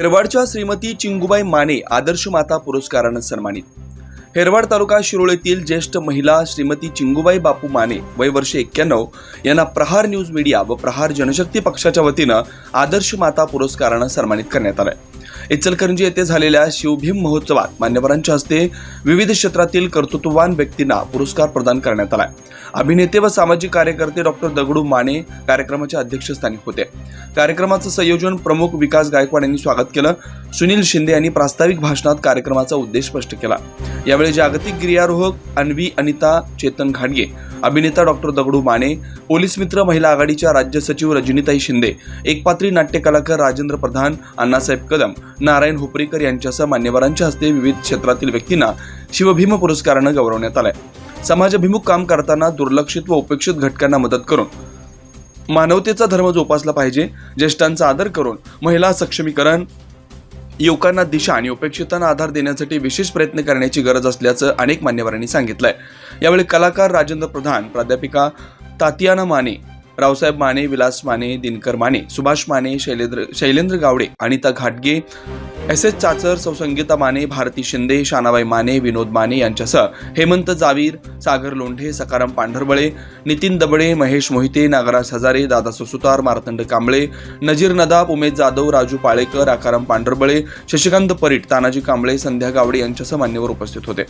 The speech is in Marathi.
हेरवाडच्या श्रीमती चिंगुबाई माने आदर्श माता पुरस्कारानं सन्मानित. हेरवाड तालुका शिरोळेतील ज्येष्ठ महिला श्रीमती चिंगुबाई बापू माने वय वर्ष एक्क्याण्णव यांना प्रहार न्यूज मीडिया व प्रहार जनशक्ती पक्षाच्या वतीनं आदर्श माता पुरस्कारानं सन्मानित करण्यात आलंय. इचलकरंजी येथे झालेल्या शिवभीम महोत्सवात मान्यवरांच्या हस्ते विविध क्षेत्रातील कर्तृत्ववान व्यक्तींना पुरस्कार प्रदान करण्यात आला. अभिनेते व सामाजिक कार्यकर्ते डॉक्टर दगडू माने कार्यक्रमाच्या अध्यक्षस्थानी होते. कार्यक्रमाचं संयोजन प्रमुख विकास गायकवाड यांनी स्वागत केलं. सुनील शिंदे यांनी प्रास्ताविक भाषणात कार्यक्रमाचा उद्देश स्पष्ट केला. यावेळी जागतिक गिर्यारोहक अन्वी अनिता चेतन घाडगे अभिनेता डॉक्टर दगडू माने पोलीस मित्र महिला आघाडीच्या राज्य सचिव रजनीताई शिंदे एकपात्री नाट्य कलाकार राजेंद्र प्रधान अण्णासाहेब कदम नारायण हुपरीकर यांच्यासह मान्यवरांच्या हस्ते विविध क्षेत्रातील व्यक्तींना शिवभीम पुरस्कारानं गौरवण्यात आलंय. समाजभिमुख काम करताना दुर्लक्षित व उपेक्षित घटकांना मदत करून. मानवतेचा धर्म जोपासला पाहिजे ज्येष्ठांचा आदर करून महिला सक्षमीकरण युवकांना दिशा आणि उपेक्षितांना आधार देण्यासाठी विशेष प्रयत्न करण्याची गरज असल्याचं अनेक मान्यवरांनी सांगितलंय. यावेळी कलाकार राजेंद्र प्रधान प्राध्यापिका तातियाना माने रावसाहेब माने विलास माने दिनकर माने सुभाष माने शैलेंद्र शैलेंद्र गावडे अनिता घाटगे एस एस चाचर सौसंगीता माने भारती शिंदे शानाबाई माने विनोद माने यांच्यासह हेमंत जावीर सागर लोंढे सकाराम पांढरबळे नितीन दबडे महेश मोहिते नागराज हजारे दादा सुतार मार्तंड कांबळे नजीर नदाब उमेद जाधव राजू पाळेकर आकाराम पांढरबळे शशिकांत परीट तानाजी कांबळे संध्या गावडे यांच्यासह मान्यवर उपस्थित होते.